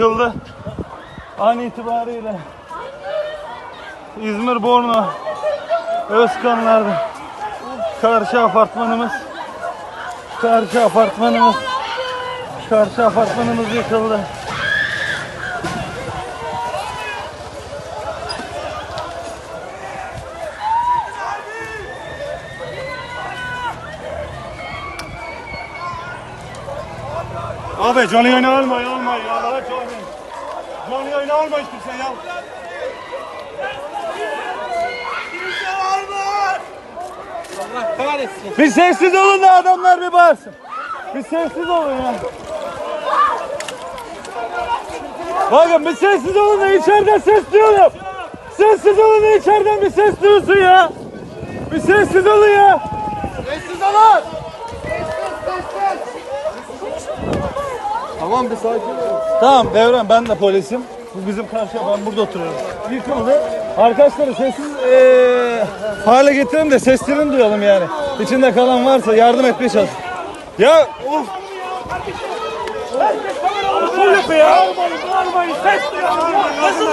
yıkıldı. An itibariyle İzmir Borno Özkanlar'da karşı apartmanımız karşı apartmanımız karşı apartmanımız yıkıldı. Abi canlı yayını alma alma ya. Allah canlı. Canlı yayını alma hiç kimse ya. Bir sessiz olun da adamlar bir bağırsın. Bir sessiz olun ya. Bakın bir sessiz olun da içeriden ses duyuyorum. Sessiz olun da içeriden bir ses duyulsun ya. Bir sessiz olun ya. Sessiz olun. Tamam bir sakin ol. Tamam Devran ben de polisim. Bu bizim karşıya ben burada oturuyorum. Yıkıldı. Arkadaşları sessiz eee hale getirelim de seslerini duyalım yani. İçinde kalan varsa yardım etmeye çalış. Ya of. Nasıl yapıyor ya? Nasıl